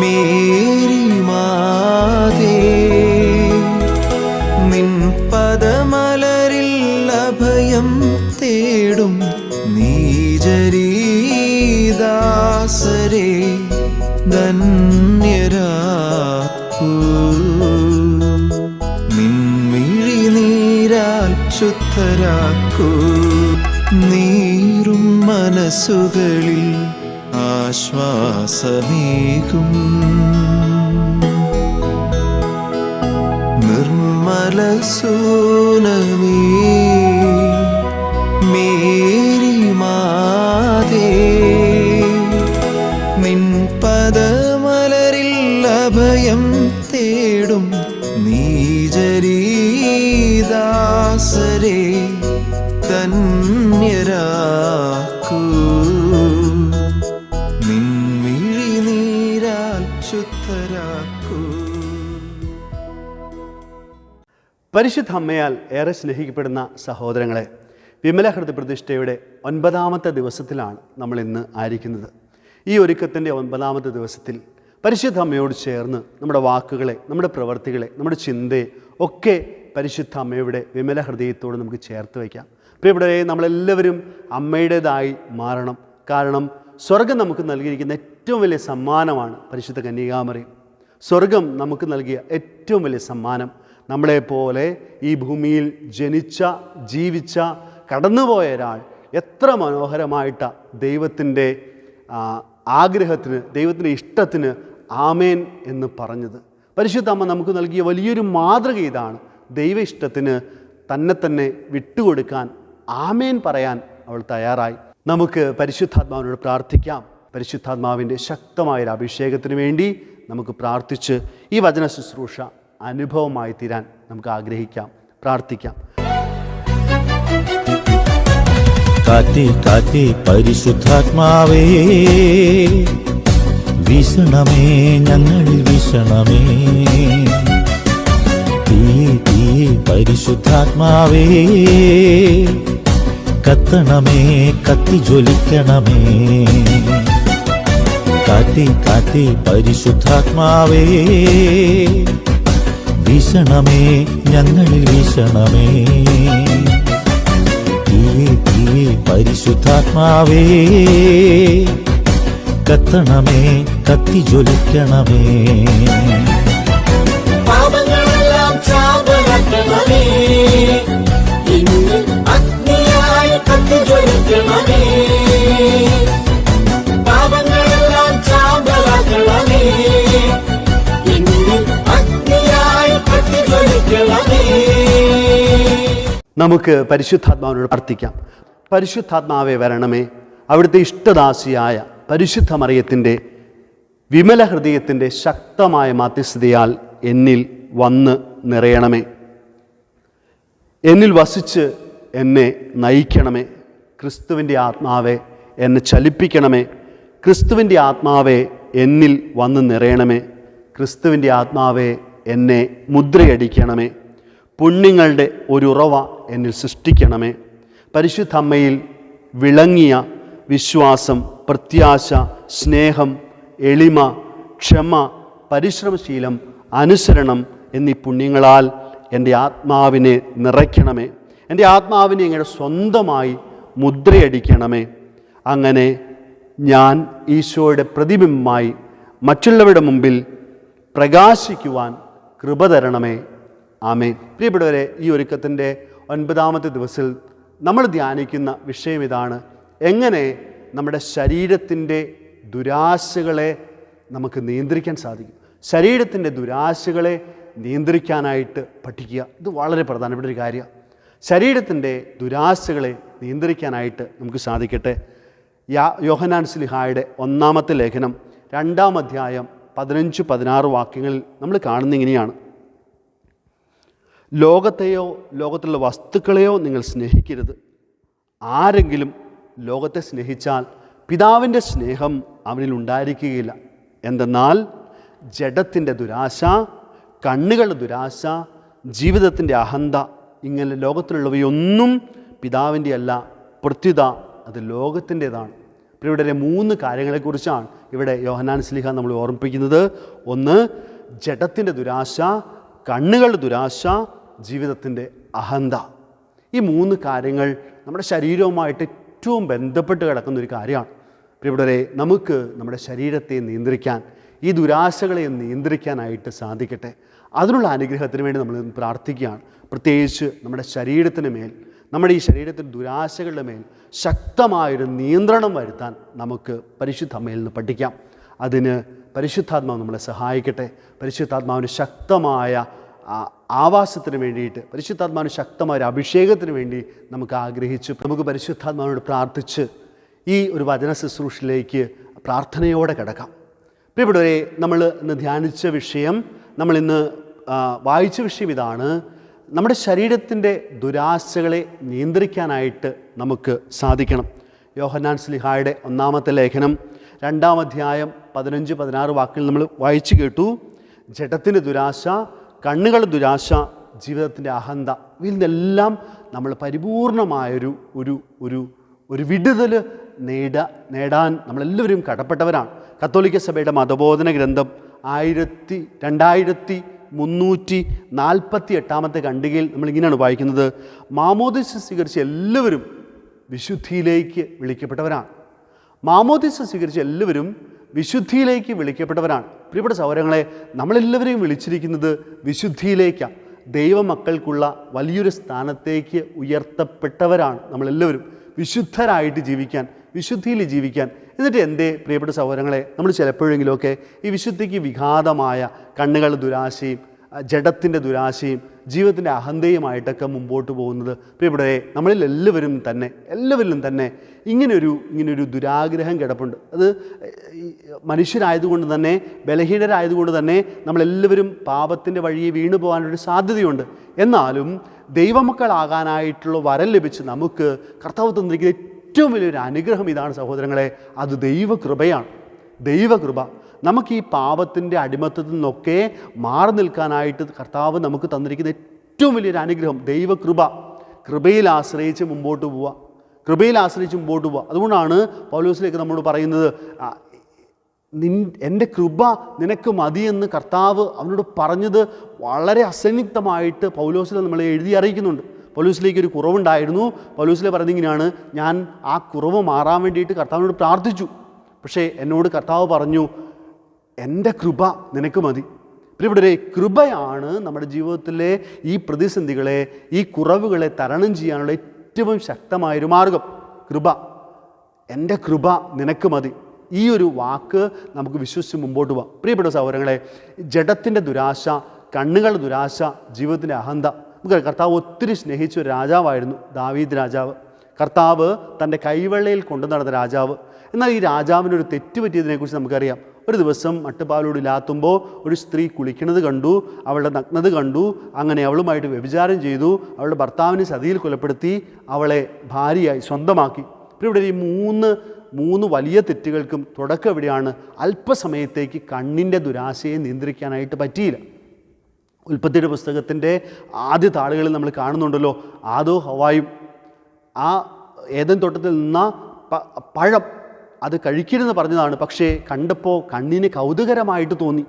Mary മാതേ നിൻ പദമലരിൽ അഭയം തേടും നീജരീദാസരെ ധന്യരാ നിൻമിഴി നീരാൽ ശുദ്ധരാക്കൂ നീരും മനസ്സുകളിൽ ആശ്വാസമേകും. നിർമ്മല സോനമേ ശുദ്ധരാക്കൂ. പരിശുദ്ധ അമ്മയാൽ ഏറെ സ്നേഹിക്കപ്പെടുന്ന സഹോദരങ്ങളെ വിമല ഹൃദയ പ്രതിഷ്ഠയുടെ ഒൻപതാമത്തെ ദിവസത്തിലാണ് നമ്മൾ ഇന്ന് ആയിരിക്കുന്നത്. ഈ ഒരുക്കത്തിന്റെ ഒൻപതാമത്തെ ദിവസത്തിൽ പരിശുദ്ധ അമ്മയോട് ചേർന്ന് നമ്മുടെ വാക്കുകളെ നമ്മുടെ പ്രവർത്തികളെ നമ്മുടെ ചിന്തയെ ഒക്കെ പരിശുദ്ധ അമ്മയുടെ വിമല ഹൃദയത്തോട് നമുക്ക് ചേർത്ത് വയ്ക്കാം. പ്രിയപ്പെട്ടവരെ നമ്മളെല്ലാവരും അമ്മയുടേതായി മാറണം. കാരണം സ്വർഗം നമുക്ക് നൽകിയിരിക്കുന്ന ഏറ്റവും വലിയ സമ്മാനമാണ് പരിശുദ്ധ കന്യകാമറി. സ്വർഗം നമുക്ക് നൽകിയ ഏറ്റവും വലിയ സമ്മാനം. നമ്മളെപ്പോലെ ഈ ഭൂമിയിൽ ജനിച്ച ജീവിച്ച കടന്നുപോയ ഒരാൾ എത്ര മനോഹരമായിട്ട ദൈവത്തിന്റെ ആഗ്രഹത്തിന് ദൈവത്തിന്റെ ഇഷ്ടത്തിന് ആമേൻ എന്ന് പറഞ്ഞത്. പരിശുദ്ധ അമ്മ നമുക്ക് നൽകിയ വലിയൊരു മാതൃക ഇതാണ്. ദൈവ ഇഷ്ടത്തിന് തന്നെ തന്നെ വിട്ടുകൊടുക്കാൻ ആമേൻ പറയാൻ അവൾ തയ്യാറായി. നമുക്ക് പരിശുദ്ധാത്മാവിനോട് പ്രാർത്ഥിക്കാം. പരിശുദ്ധാത്മാവിന്റെ ശക്തമായൊരു അഭിഷേകത്തിന് വേണ്ടി നമുക്ക് പ്രാർത്ഥിച്ച് ഈ വചന ശുശ്രൂഷ അനുഭവമായി തീരാൻ നമുക്ക് ആഗ്രഹിക്കാം പ്രാർത്ഥിക്കാം. കാത്തി കാത്തി പരിശുദ്ധാത്മാവേ വീശണമേ ഞങ്ങളിൽ വീശണമേ. തീ തീ പരിശുദ്ധാത്മാവേ കത്തണമേ കത്തി ജ്വലിക്കണമേ കാറ്റി കാറ്റി പരിശുദ്ധാത്മാവേ. വീശണമേ ഞങ്ങളിൽ വീശണമേ. തീയേ തീയേ പരിശുദ്ധാത്മാവേ. കത്തണമേ കത്തി ജ്വലിക്കണമേ. പാപങ്ങളെല്ലാം ചാമ്പലാക്കണമേ ഇന്ന് അഗ്നിയായി കത്തിജ്വലിക്കണമേ പാപങ്ങളെല്ലാം എന്നിൽ നമുക്ക് പരിശുദ്ധാത്മാവിനോട് പ്രാർത്ഥിക്കാം. പരിശുദ്ധാത്മാവെ വരണമേ. അവിടുത്തെ ഇഷ്ടദാസിയായ പരിശുദ്ധ മറിയത്തിന്റെ വിമല ഹൃദയത്തിന്റെ ശക്തമായ മാധ്യസ്ഥതയാൽ എന്നിൽ വന്ന് നിറയണമേ. എന്നിൽ വസിച്ച് എന്നെ നയിക്കണമേ. ക്രിസ്തുവിന്റെ ആത്മാവെ എന്നെ ചലിപ്പിക്കണമേ. ക്രിസ്തുവിന്റെ ആത്മാവെ എന്നിൽ വന്ന് നിറയണമേ. ക്രിസ്തുവിന്റെ ആത്മാവെ എന്നെ മുദ്രയടിക്കണമേ. പുണ്യങ്ങളുടെ ഒരു ഉറവ എന്നിൽ സൃഷ്ടിക്കണമേ. പരിശുദ്ധമ്മയിൽ വിളങ്ങിയ വിശ്വാസം പ്രത്യാശ സ്നേഹം എളിമ ക്ഷമ പരിശ്രമശീലം അനുസരണം എന്നീ പുണ്യങ്ങളാൽ എന്റെ ആത്മാവിനെ നിറയ്ക്കണമേ. എന്റെ ആത്മാവിനെ എങ്ങനെ സ്വന്തമായി മുദ്രയടിക്കണമേ. അങ്ങനെ ഞാൻ ഈശോയുടെ പ്രതിബിംബമായി മറ്റുള്ളവരുടെ മുമ്പിൽ പ്രകാശിക്കുവാൻ കൃപ തരണമേ. ആമേ പ്രിയപ്പെട്ടവരെ ഈ ഒരുക്കത്തിന്റെ ഒൻപതാമത്തെ ദിവസത്തിൽ നമ്മൾ ധ്യാനിക്കുന്ന വിഷയം ഇതാണ്. എങ്ങനെ നമ്മുടെ ശരീരത്തിന്റെ ദുരാശകളെ നമുക്ക് നിയന്ത്രിക്കാൻ സാധിക്കും. ശരീരത്തിന്റെ ദുരാശകളെ നിയന്ത്രിക്കാനായിട്ട് പഠിക്കുക. ഇത് വളരെ പ്രധാനപ്പെട്ട ഒരു കാര്യമാണ്. ശരീരത്തിന്റെ ദുരാശകളെ നിയന്ത്രിക്കാനായിട്ട് നമുക്ക് സാധിക്കട്ടെ. യാ യോഹനാൻ സ്ലിഹായുടെ ഒന്നാമത്തെ ലേഖനം രണ്ടാം അധ്യായം പതിനഞ്ച് പതിനാറ് വാക്യങ്ങളിൽ നമ്മൾ കാണുന്ന ഇങ്ങനെയാണ്. ലോകത്തെയോ ലോകത്തിലുള്ള വസ്തുക്കളെയോ നിങ്ങൾ സ്നേഹിക്കരുത്. ആരെങ്കിലും ലോകത്തെ സ്നേഹിച്ചാൽ പിതാവിന്റെ സ്നേഹം അവനിൽ ഉണ്ടായിരിക്കുകയില്ല. എന്തെന്നാൽ ജഡത്തിന്റെ ദുരാശ കണ്ണുകളുടെ ദുരാശ ജീവിതത്തിന്റെ അഹന്ത ഇങ്ങനെ ലോകത്തിലുള്ളവയൊന്നും പിതാവിന്റെ അല്ല പ്രത്യുത അത് ലോകത്തിന്റെതാണ്. ഇവിടെ മൂന്ന് കാര്യങ്ങളെക്കുറിച്ചാണ് ഇവിടെ യോഹനാൻ സ്ലിഹ നമ്മൾ ഓർമ്മിപ്പിക്കുന്നത്. ഒന്ന് ജഡത്തിന്റെ ദുരാശ കണ്ണുകളുടെ ദുരാശ ജീവിതത്തിന്റെ അഹന്ത. ഈ മൂന്ന് കാര്യങ്ങൾ നമ്മുടെ ശരീരവുമായിട്ട് ഏറ്റവും ബന്ധപ്പെട്ട് കിടക്കുന്ന ഒരു കാര്യമാണ്. പ്രിയപ്പെട്ടവരെ നമുക്ക് നമ്മുടെ ശരീരത്തെ നിയന്ത്രിക്കാൻ ഈ ദുരാശകളെ നിയന്ത്രിക്കാനായിട്ട് സാധിക്കട്ടെ. അതിനുള്ള അനുഗ്രഹത്തിന് വേണ്ടി നമ്മൾ പ്രാർത്ഥിക്കുകയാണ്. പ്രത്യേകിച്ച് നമ്മുടെ ശരീരത്തിന് മേൽ നമ്മുടെ ഈ ശരീരത്തിൽ ദുരാശകളുടെ മേൽ ശക്തമായൊരു നിയന്ത്രണം വരുത്താൻ നമുക്ക് പരിശുദ്ധ അമ്മയിൽ നിന്ന് പഠിക്കാം. അതിന് പരിശുദ്ധാത്മാവ് നമ്മളെ സഹായിക്കട്ടെ. പരിശുദ്ധാത്മാവിന് ശക്തമായ ആവാസത്തിന് വേണ്ടിയിട്ട് പരിശുദ്ധാത്മാവിന് ശക്തമായ ഒരു അഭിഷേകത്തിന് വേണ്ടി നമുക്ക് ആഗ്രഹിച്ച് നമുക്ക് പരിശുദ്ധാത്മാവിനോട് പ്രാർത്ഥിച്ച് ഈ ഒരു വചന ശുശ്രൂഷയിലേക്ക് പ്രാർത്ഥനയോടെ കിടക്കാം. ഇവിടെ നമ്മൾ ഇന്ന് ധ്യാനിച്ച വിഷയം നമ്മളിന്ന് വായിച്ച വിഷയം ഇതാണ് നമ്മുടെ ശരീരത്തിന്റെ ദുരാശകളെ നിയന്ത്രിക്കാനായിട്ട് നമുക്ക് സാധിക്കണം. യോഹന്നാൻ സ്ലിഹായുടെ ഒന്നാമത്തെ ലേഖനം രണ്ടാം അധ്യായം പതിനഞ്ച് പതിനാറ് വാക്കിൽ നമ്മൾ വായിച്ചു കേട്ടു. ജഡത്തിന്റെ ദുരാശ കണ്ണുകളുടെ ദുരാശ ജീവിതത്തിന്റെ അഹന്ത ഇതിൽ നിന്നെല്ലാം നമ്മൾ പരിപൂർണമായൊരു ഒരു ഒരു ഒരു വിടുതൽ നേട നേടാൻ നമ്മളെല്ലാവരും കടപ്പെട്ടവരാണ്. കത്തോലിക്ക സഭയുടെ മതബോധന ഗ്രന്ഥം ആയിരത്തി രണ്ടായിരത്തി മുന്നൂറ്റി നാൽപ്പത്തി എട്ടാമത്തെ ഖണ്ഡികയിൽ നമ്മളിങ്ങനെയാണ് വായിക്കുന്നത്. മാമോദിസ സ്വീകരിച്ച എല്ലാവരും വിശുദ്ധിയിലേക്ക് വിളിക്കപ്പെട്ടവരാണ്. മാമോദിസ സ്വീകരിച്ച എല്ലാവരും വിശുദ്ധിയിലേക്ക് വിളിക്കപ്പെട്ടവരാണ്. പ്രിയപ്പെട്ട സൗരങ്ങളെ നമ്മളെല്ലാവരെയും വിളിച്ചിരിക്കുന്നത് വിശുദ്ധിയിലേക്കാണ് ദൈവമക്കൾക്കുള്ള വലിയൊരു സ്ഥാനത്തേക്ക് ഉയർത്തപ്പെട്ടവരാണ് നമ്മളെല്ലാവരും. വിശുദ്ധരായിട്ട് ജീവിക്കാൻ വിശുദ്ധിയിൽ ജീവിക്കാൻ എന്നിട്ട് എന്റെ പ്രിയപ്പെട്ട സഹോദരങ്ങളെ നമ്മൾ ചിലപ്പോഴെങ്കിലുമൊക്കെ ഈ വിശുദ്ധിക്ക് വിഘാതമായ കണ്ണുകൾ ദുരാശയും ജഡത്തിന്റെ ദുരാശയും ജീവിതത്തിന്റെ അഹന്തയുമായിട്ടൊക്കെ മുമ്പോട്ട് പോകുന്നത്. പ്രിയപ്പെട്ടവരെ നമ്മളിൽ എല്ലാവരും തന്നെ എല്ലാവരിലും തന്നെ ഇങ്ങനൊരു ഇങ്ങനൊരു ദുരാഗ്രഹം കിടപ്പുണ്ട്. അത് മനുഷ്യരായതുകൊണ്ട് തന്നെ ബലഹീനരായതുകൊണ്ട് തന്നെ നമ്മളെല്ലാവരും പാപത്തിന്റെ വഴിയെ വീണു പോകാനൊരു സാധ്യതയുണ്ട്. എന്നാലും ദൈവമക്കളാകാനായിട്ടുള്ള വരം ലഭിച്ച് നമുക്ക് കർത്താവ് തന്നിരിക്കുന്ന ഏറ്റവും വലിയൊരു അനുഗ്രഹം ഇതാണ് സഹോദരങ്ങളെ അത് ദൈവകൃപയാണ്. ദൈവകൃപ. നമുക്ക് ഈ പാപത്തിന്റെ അടിമത്തത്തിൽ നിന്നൊക്കെ മാറി നിൽക്കാനായിട്ട് കർത്താവ് നമുക്ക് തന്നിരിക്കുന്ന ഏറ്റവും വലിയൊരു അനുഗ്രഹം ദൈവകൃപ. കൃപയിൽ ആശ്രയിച്ച് മുമ്പോട്ട് പോവുക. കൃപയിൽ ആശ്രയിച്ച് മുമ്പോട്ട് പോവുക. അതുകൊണ്ടാണ് പൗലോസിലേക്ക് നമ്മോട് പറയുന്നത് നിൻ എന്റെ കൃപ നിനക്ക് മതിയെന്ന് കർത്താവ് അവനോട് പറഞ്ഞത് വളരെ അസന്നിഗ്ധമായിട്ട് പൗലോസിൽ നമ്മളെ എഴുതി അറിയിക്കുന്നുണ്ട്. പൗലോസിലേക്ക് ഒരു കുറവുണ്ടായിരുന്നു. പൗലൂസിലെ പറയുന്നത് ഇങ്ങനെയാണ് ഞാൻ ആ കുറവ് മാറാൻ വേണ്ടിയിട്ട് കർത്താവിനോട് പ്രാർത്ഥിച്ചു. പക്ഷേ എന്നോട് കർത്താവ് പറഞ്ഞു എന്റെ കൃപ നിനക്ക് മതി. പ്രിയപ്പെട്ടവരെ കൃപയാണ് നമ്മുടെ ജീവിതത്തിലെ ഈ പ്രതിസന്ധികളെ ഈ കുറവുകളെ തരണം ചെയ്യാനുള്ള ഏറ്റവും ശക്തമായൊരു മാർഗം. കൃപ. എന്റെ കൃപ നിനക്ക് മതി. ഈ ഒരു വാക്ക് നമുക്ക് വിശ്വസിച്ച് മുമ്പോട്ട് പോവാം. പ്രിയപ്പെട്ട സഹോദരങ്ങളെ ജഡത്തിന്റെ ദുരാശ കണ്ണുകളുടെ ദുരാശ ജീവിതത്തിന്റെ അഹന്ത നമുക്ക് കർത്താവ് ഒത്തിരി സ്നേഹിച്ച ഒരു രാജാവായിരുന്നു ദാവീദ് രാജാവ്. കർത്താവ് തന്റെ കൈവെള്ളയിൽ കൊണ്ടു നടന്ന രാജാവ്. എന്നാൽ ഈ രാജാവിനൊരു തെറ്റ് പറ്റിയതിനെക്കുറിച്ച് നമുക്കറിയാം. ഒരു ദിവസം മട്ടുപാലോട് ഇല്ലാത്തുമ്പോൾ ഒരു സ്ത്രീ കുളിക്കുന്നത് കണ്ടു അവളുടെ നഗ്നത കണ്ടു അങ്ങനെ അവളുമായിട്ട് വ്യഭിചാരം ചെയ്തു അവളുടെ ഭർത്താവിനെ ചതിയിൽ കൊലപ്പെടുത്തി അവളെ ഭാര്യയായി സ്വന്തമാക്കി. പിന്നെ ഇവിടെ ഈ മൂന്ന് മൂന്ന് വലിയ തെറ്റുകൾക്കും തുടക്കം എവിടെയാണ് അല്പസമയത്തേക്ക് കണ്ണിന്റെ ദുരാശയെ നിയന്ത്രിക്കാനായിട്ട് പറ്റിയില്ല. ഉൽപ്പത്തിയുടെ പുസ്തകത്തിന്റെ ആദ്യ താളുകളിൽ നമ്മൾ കാണുന്നുണ്ടല്ലോ ആദോ ഹവായും ആ ഏതൻ തോട്ടത്തിൽ നിന്ന പഴം അത് കഴിക്കരുതെന്ന് പറഞ്ഞതാണ്. പക്ഷേ കണ്ടപ്പോൾ കണ്ണിന് കൗതുകരമായിട്ട് തോന്നി.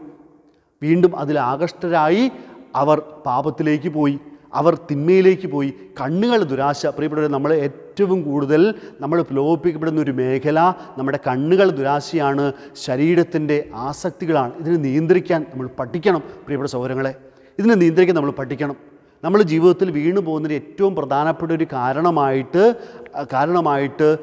വീണ്ടും അതിൽ ആകൃഷ്ടരായി അവർ പാപത്തിലേക്ക് പോയി അവർ തിന്മയിലേക്ക് പോയി. കണ്ണുകൾ ദുരാശ പ്രിയപ്പെട്ടവരെ നമ്മൾ ഏറ്റവും കൂടുതൽ നമ്മൾ പ്രലോഭിപ്പിക്കപ്പെടുന്ന ഒരു മേഖല നമ്മുടെ കണ്ണുകൾ ദുരാശയാണ്. ശരീരത്തിന്റെ ആസക്തികളാണ്. ഇതിനെ നിയന്ത്രിക്കാൻ നമ്മൾ പഠിക്കണം പ്രിയപ്പെട്ട സൗകര്യങ്ങളെ ഇതിനെ നിയന്ത്രിക്കാൻ നമ്മൾ പഠിക്കണം. നമ്മൾ ജീവിതത്തിൽ വീണു പോകുന്നതിന് ഏറ്റവും പ്രധാനപ്പെട്ട ഒരു കാരണമായിട്ട് കാരണമായിട്ട്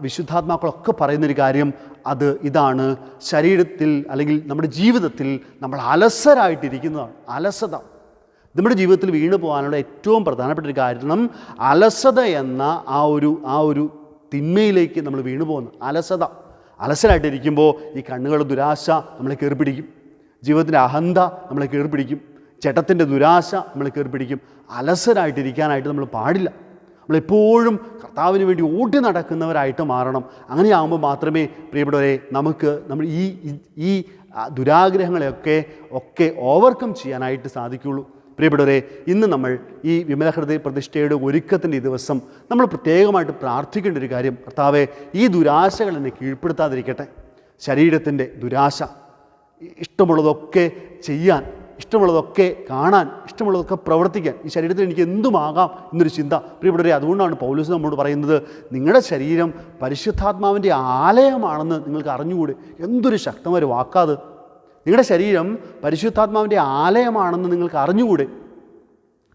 വിശുദ്ധാത്മാക്കളൊക്കെ പറയുന്നൊരു കാര്യം അത് ഇതാണ്. ശരീരത്തിൽ അല്ലെങ്കിൽ നമ്മുടെ ജീവിതത്തിൽ നമ്മൾ അലസരായിട്ടിരിക്കുന്നതാണ്. അലസത. നമ്മുടെ ജീവിതത്തിൽ വീണു പോകാനുള്ള ഏറ്റവും പ്രധാനപ്പെട്ട ഒരു കാരണം അലസത എന്ന ആ ഒരു ആ ഒരു തിന്മയിലേക്ക് നമ്മൾ വീണു പോകുന്നു. അലസത. അലസരായിട്ടിരിക്കുമ്പോൾ ഈ കണ്ണുകൾ ദുരാശ നമ്മളെ കയറി ജീവിതത്തിന്റെ അഹന്ത നമ്മളെ കയറി ചേട്ടത്തിന്റെ ദുരാശ നമ്മൾ കയറി പിടിക്കും. അലസരായിട്ടിരിക്കാനായിട്ട് നമ്മൾ പാടില്ല. നമ്മളെപ്പോഴും കർത്താവിന് വേണ്ടി ഓടി നടക്കുന്നവരായിട്ട് മാറണം. അങ്ങനെയാകുമ്പോൾ മാത്രമേ പ്രിയപ്പെട്ടവരെ നമുക്ക് നമ്മൾ ഈ ഈ- ദുരാഗ്രഹങ്ങളെയൊക്കെ ഒക്കെ ഓവർകം ചെയ്യാനായിട്ട് സാധിക്കുകയുള്ളൂ. പ്രിയപ്പെട്ടവരെ ഇന്ന് നമ്മൾ ഈ വിമലഹൃദയ പ്രതിഷ്ഠയുടെ ഒരുക്കത്തിന്റെ ഈ ദിവസം നമ്മൾ പ്രത്യേകമായിട്ട് പ്രാർത്ഥിക്കേണ്ട ഒരു കാര്യം കർത്താവെ ഈ ദുരാശകൾ എന്നെ കീഴ്പ്പെടുത്താതിരിക്കട്ടെ. ശരീരത്തിന്റെ ദുരാശ ഇഷ്ടമുള്ളതൊക്കെ ചെയ്യാൻ ഇഷ്ടമുള്ളതൊക്കെ കാണാൻ ഇഷ്ടമുള്ളതൊക്കെ പ്രവർത്തിക്കാൻ ഈ ശരീരത്തിൽ എനിക്ക് എന്തുമാകാം എന്നൊരു ചിന്ത. പ്രിയപ്പെട്ടവരെ അതുകൊണ്ടാണ് പൗലൂസ് നമ്മോട് പറയുന്നത് നിങ്ങളുടെ ശരീരം പരിശുദ്ധാത്മാവിന്റെ ആലയമാണെന്ന് നിങ്ങൾക്ക് അറിഞ്ഞുകൂടെ? എന്തൊരു ശക്തമായ വാക്കാത് നിങ്ങളുടെ ശരീരം പരിശുദ്ധാത്മാവിന്റെ ആലയമാണെന്ന് നിങ്ങൾക്ക് അറിഞ്ഞുകൂടെ?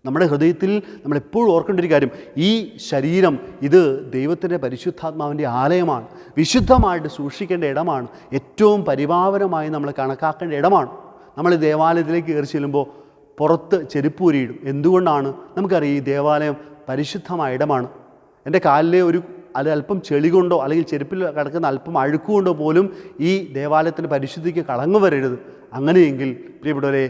നമ്മുടെ ഹൃദയത്തിൽ നമ്മൾ എപ്പോഴും ഓർക്കേണ്ട ഒരു കാര്യം ഈ ശരീരം ഇത് ദൈവത്തിന്റെ പരിശുദ്ധാത്മാവിന്റെ ആലയമാണ്. വിശുദ്ധമായിട്ട് സൂക്ഷിക്കേണ്ട ഇടമാണ്. ഏറ്റവും പരിപാവനമായി നമ്മൾ കണക്കാക്കേണ്ട ഇടമാണ്. നമ്മൾ ദേവാലയത്തിലേക്ക് കയറി ചെല്ലുമ്പോൾ പുറത്ത് ചെരുപ്പൂരിയിടും എന്തുകൊണ്ടാണ്? നമുക്കറിയാം ഈ ദേവാലയം പരിശുദ്ധമായ ഇടമാണ്. എന്റെ കാലിലെ ഒരു അത് അല്പം ചെളി കൊണ്ടോ അല്ലെങ്കിൽ ചെരുപ്പിൽ കിടക്കുന്ന അല്പം അഴുക്കുകൊണ്ടോ പോലും ഈ ദേവാലയത്തിന്റെ പരിശുദ്ധിക്ക് കളങ്ങു വരരുത്. അങ്ങനെയെങ്കിൽ പ്രിയപ്പെട്ടവരെ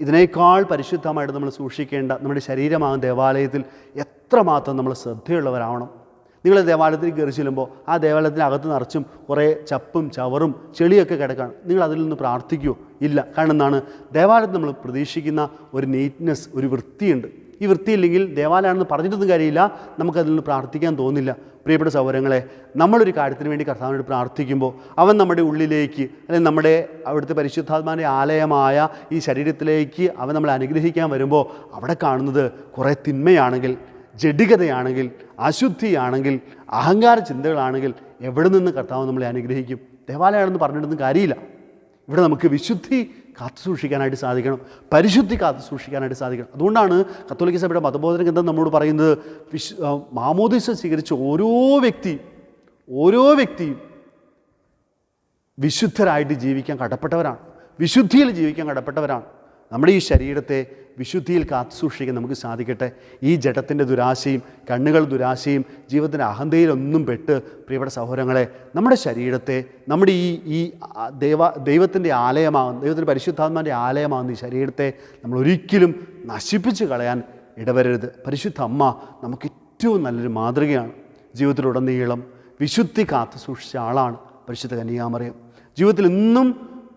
ഇതിനേക്കാൾ പരിശുദ്ധമായിട്ട് നമ്മൾ സൂക്ഷിക്കേണ്ട നമ്മുടെ ശരീരമാകുന്ന ദേവാലയത്തിൽ എത്രമാത്രം നമ്മൾ ശ്രദ്ധയുള്ളവരാവണം. നിങ്ങൾ ദേവാലയത്തിൽ കയറി ചെല്ലുമ്പോൾ ആ ദേവാലയത്തിനകത്ത് നിറച്ചും കുറേ ചപ്പും ചവറും ചെളിയൊക്കെ കിടക്കാണ്. നിങ്ങൾ അതിൽ നിന്ന് പ്രാർത്ഥിക്കുമോ ഇല്ല. കാരണം എന്താണ്? ദേവാലയത്തിൽ നമ്മൾ പ്രതീക്ഷിക്കുന്ന ഒരു നീറ്റ്നെസ് ഒരു വൃത്തിയുണ്ട്. ഈ വൃത്തിയില്ലെങ്കിൽ ദേവാലയമാണെന്ന് പറഞ്ഞിട്ടൊന്നും കാര്യമില്ല. നമുക്കതിൽ നിന്ന് പ്രാർത്ഥിക്കാൻ തോന്നില്ല. പ്രിയപ്പെട്ട സൗകര്യങ്ങളെ നമ്മളൊരു കാര്യത്തിന് വേണ്ടി കർത്താവിനോട് പ്രാർത്ഥിക്കുമ്പോൾ അവൻ നമ്മുടെ ഉള്ളിലേക്ക് അല്ലെങ്കിൽ നമ്മുടെ അവിടുത്തെ പരിശുദ്ധാത്മാന്റെ ആലയമായ ഈ ശരീരത്തിലേക്ക് അവൻ നമ്മളെ അനുഗ്രഹിക്കാൻ വരുമ്പോൾ അവിടെ കാണുന്നത് കുറേ തിന്മയാണെങ്കിൽ ജഡികതയാണെങ്കിൽ അശുദ്ധിയാണെങ്കിൽ അഹങ്കാര ചിന്തകളാണെങ്കിൽ എവിടെ നിന്ന് കർത്താവ് നമ്മളെ അനുഗ്രഹിക്കും? ദേവാലയമാണെന്ന് പറഞ്ഞിട്ടൊന്നും കാര്യമില്ല. ഇവിടെ നമുക്ക് വിശുദ്ധി കാത്തു സൂക്ഷിക്കാനായിട്ട് സാധിക്കണം. പരിശുദ്ധി കാത്തു സൂക്ഷിക്കാനായിട്ട് സാധിക്കണം. അതുകൊണ്ടാണ് കത്തോലിക്ക സഭയുടെ മതബോധന ഗ്രന്ഥം നമ്മോട് പറയുന്നത് വിശ് മാമോദിസ സ്വീകരിച്ച ഓരോ വ്യക്തിയും ഓരോ വ്യക്തിയും വിശുദ്ധരായിട്ട് ജീവിക്കാൻ കടപ്പെട്ടവരാണ്. വിശുദ്ധിയിൽ ജീവിക്കാൻ കടപ്പെട്ടവരാണ്. നമ്മുടെ ഈ ശരീരത്തെ വിശുദ്ധിയിൽ കാത്തു സൂക്ഷിക്കാൻ നമുക്ക് സാധിക്കട്ടെ. ഈ ജഡത്തിന്റെ ദുരാശയും കണ്ണുകൾ ദുരാശയും ജീവിതത്തിന്റെ അഹന്തയിലൊന്നും പെട്ട് പ്രിയപ്പെട്ട സഹോദരങ്ങളെ നമ്മുടെ ശരീരത്തെ നമ്മുടെ ഈ ഈ ദൈവ ദൈവത്തിന്റെ ആലയമാകുന്ന ദൈവത്തിന്റെ പരിശുദ്ധാത്മാന്റെ ആലയമാകുന്ന ഈ ശരീരത്തെ നമ്മൾ ഒരിക്കലും നശിപ്പിച്ച് കളയാൻ ഇടവരരുത്. പരിശുദ്ധ അമ്മ നമുക്ക് ഏറ്റവും നല്ലൊരു മാതൃകയാണ്. ജീവിതത്തിലുടനീളം വിശുദ്ധി കാത്തു സൂക്ഷിച്ച ആളാണ് പരിശുദ്ധ കന്യാമറിയം ജീവിതത്തിൽ ഇന്നും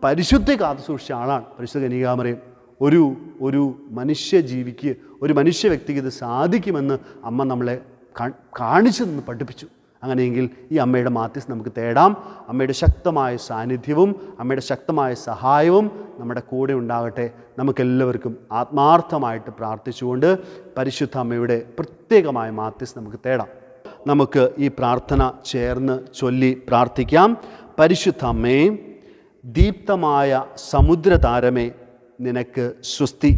പരിശുദ്ധി കാത്തു സൂക്ഷിച്ച ആളാണ് പരിശുദ്ധ കന്യാമറിയം ഒരു ഒരു മനുഷ്യ ജീവിക്ക് ഒരു മനുഷ്യ വ്യക്തിക്ക് ഇത് സാധിക്കുമെന്ന് അമ്മ നമ്മളെ കാണിച്ചു നിന്ന് പഠിപ്പിച്ചു. അങ്ങനെയെങ്കിൽ ഈ അമ്മയുടെ മാത്യസ് നമുക്ക് തേടാം. അമ്മയുടെ ശക്തമായ സാന്നിധ്യവും അമ്മയുടെ ശക്തമായ സഹായവും നമ്മുടെ കൂടെ ഉണ്ടാകട്ടെ. നമുക്കെല്ലാവർക്കും ആത്മാർത്ഥമായിട്ട് പ്രാർത്ഥിച്ചുകൊണ്ട് പരിശുദ്ധ അമ്മയുടെ പ്രത്യേകമായ മാത്യസ് നമുക്ക് തേടാം. നമുക്ക് ഈ പ്രാർത്ഥന ചേർന്ന് ചൊല്ലി പ്രാർത്ഥിക്കാം. പരിശുദ്ധ അമ്മേ ദീപ്തമായ സമുദ്രതാരമേ നിനക്ക് സുസ്തി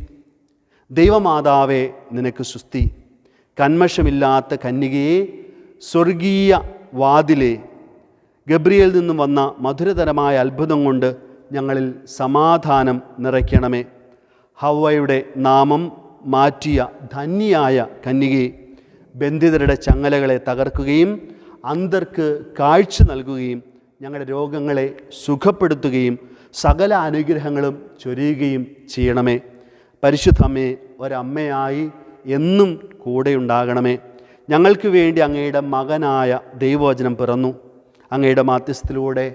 ദൈവമാതാവേ നിനക്ക് സുസ്തി കന്മഷമില്ലാത്ത കന്യകയെ സ്വർഗീയ വാതിലെ ഗബ്രിയിൽ നിന്നും വന്ന മധുരതരമായ അത്ഭുതം കൊണ്ട് ഞങ്ങളിൽ സമാധാനം നിറയ്ക്കണമേ. ഹവയുടെ നാമം മാറ്റിയ ധന്യയായ കന്യകയെ ബന്ധിതരുടെ ചങ്ങലകളെ തകർക്കുകയും അന്തർക്ക് കാഴ്ച നൽകുകയും ഞങ്ങളുടെ രോഗങ്ങളെ സുഖപ്പെടുത്തുകയും സകല അനുഗ്രഹങ്ങളും ചൊരിയുകയും ചെയ്യണമേ. പരിശുദ്ധമ്മേ ഒരമ്മയായി എന്നും കൂടെ ഉണ്ടാകണമേ ഞങ്ങൾക്ക് വേണ്ടി അങ്ങയുടെ മകനായ ദൈവവചനം പിറന്നു. അങ്ങയുടെ മാധ്യസ്ഥത്തിലൂടെ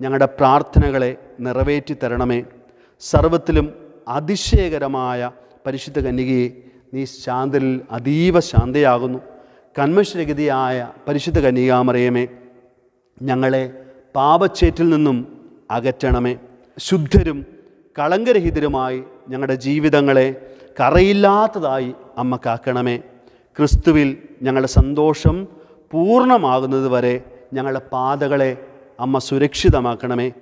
ഞങ്ങളുടെ പ്രാർത്ഥനകളെ നിറവേറ്റി തരണമേ. സർവത്തിലും അതിശയകരമായ പരിശുദ്ധ കന്യകയെ നീ ശാന്തിൽ അതീവ ശാന്തയാകുന്നു. കന്മശരഗതിയായ പരിശുദ്ധ കന്യകാമറിയമേ ഞങ്ങളെ പാപച്ചേറ്റിൽ നിന്നും അകറ്റണമേ. ശുദ്ധരും കളങ്കരഹിതരുമായി ഞങ്ങളുടെ ജീവിതങ്ങളെ കറയില്ലാത്തതായി അമ്മ കാക്കണമേ. ക്രിസ്തുവിൽ ഞങ്ങളുടെ സന്തോഷം പൂർണമാകുന്നത് വരെ ഞങ്ങളുടെ പാതകളെ അമ്മ സുരക്ഷിതമാക്കണമേ.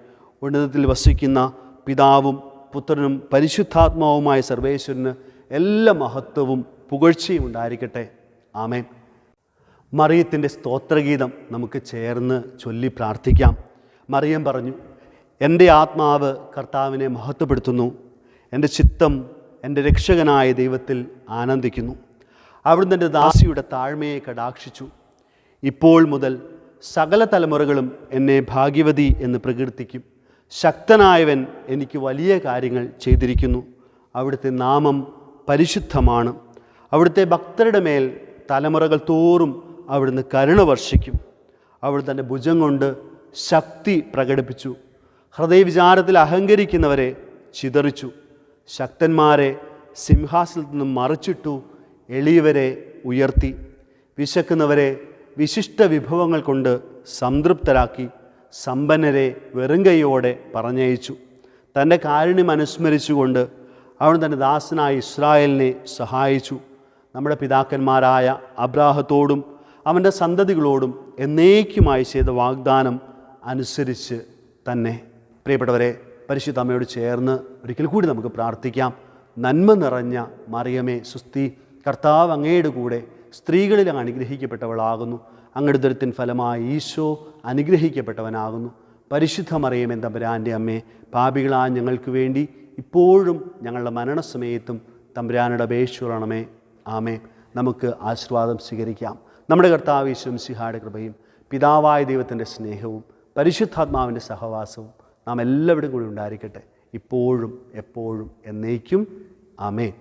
ഉന്നതത്തിൽ വസിക്കുന്ന പിതാവും പുത്രനും പരിശുദ്ധാത്മാവുമായ സർവേശ്വരന് എല്ലാ മഹത്വവും പുകഴ്ചയും ഉണ്ടായിരിക്കട്ടെ. ആമേൻ. മറിയത്തിന്റെ സ്തോത്രഗീതം നമുക്ക് ചേർന്ന് ചൊല്ലി പ്രാർത്ഥിക്കാം. മറിയം പറഞ്ഞു എന്റെ ആത്മാവ് കർത്താവിനെ മഹത്വപ്പെടുത്തുന്നു. എന്റെ ചിത്തം എന്റെ രക്ഷകനായ ദൈവത്തിൽ ആനന്ദിക്കുന്നു. അവിടുന്ന് എന്റെ ദാസിയുടെ താഴ്മയെ കടാക്ഷിച്ചു. ഇപ്പോൾ മുതൽ സകല തലമുറകളും എന്നെ ഭാഗ്യവതി എന്ന് പ്രകീർത്തിക്കും. ശക്തനായവൻ എനിക്ക് വലിയ കാര്യങ്ങൾ ചെയ്തിരിക്കുന്നു. അവിടുത്തെ നാമം പരിശുദ്ധമാണ്. അവിടുത്തെ ഭക്തരുടെ മേൽ തലമുറകൾ തോറും അവിടുന്ന് കരുണ വർഷിക്കും. അവിടുത്തെ ഭുജം കൊണ്ട് ശക്തി പ്രകടിപ്പിച്ചു. ഹൃദയവിചാരത്തിൽ അഹങ്കരിക്കുന്നവരെ ചിതറിച്ചു. ശക്തന്മാരെ സിംഹാസനത്തിൽ നിന്നും മറിച്ചിട്ടു എളിയവരെ ഉയർത്തി. വിശക്കുന്നവരെ വിശിഷ്ട വിഭവങ്ങൾ കൊണ്ട് സംതൃപ്തരാക്കി സമ്പന്നരെ വെറുങ്കയോടെ പറഞ്ഞയച്ചു. തന്റെ കാരുണ്യം അനുസ്മരിച്ചുകൊണ്ട് അവൻ തന്റെ ദാസനായ ഇസ്രായേലിനെ സഹായിച്ചു. നമ്മുടെ പിതാക്കന്മാരായ അബ്രാഹത്തോടും അവന്റെ സന്തതികളോടും എന്നേക്കുമായി ചെയ്ത വാഗ്ദാനം അനുസരിച്ച് തന്നെ. പ്രിയപ്പെട്ടവരെ പരിശുദ്ധ അമ്മയോട് ചേർന്ന് ഒരിക്കൽ കൂടി നമുക്ക് പ്രാർത്ഥിക്കാം. നന്മ നിറഞ്ഞ മറിയമേ സുസ്തി കർത്താവ് അങ്ങയുടെ കൂടെ സ്ത്രീകളിൽ അങ്ങ് അനുഗ്രഹിക്കപ്പെട്ടവളാകുന്നു. അങ്ങയുടെ ദുരത്തിൻ ഫലമായി ഈശോ അനുഗ്രഹിക്കപ്പെട്ടവനാകുന്നു. പരിശുദ്ധ മറിയമേ തമ്പുരാന്റെ അമ്മേ പാപികളായ ഞങ്ങൾക്ക് വേണ്ടി ഇപ്പോഴും ഞങ്ങളുടെ മരണസമയത്തും തമ്പുരാനുടെ അപേക്ഷണമേ ആമേ നമുക്ക് ആശീർവാദം സ്വീകരിക്കാം. നമ്മുടെ കർത്താവ് ഈശ്വം സിഹായുടെ കൃപയും പിതാവായ ദൈവത്തിന്റെ സ്നേഹവും പരിശുദ്ധാത്മാവിന്റെ സഹവാസവും നാം എല്ലാവരും കൂടി ഉണ്ടായിരിക്കട്ടെ. ഇപ്പോഴും എപ്പോഴും എന്നേക്കും. ആമേ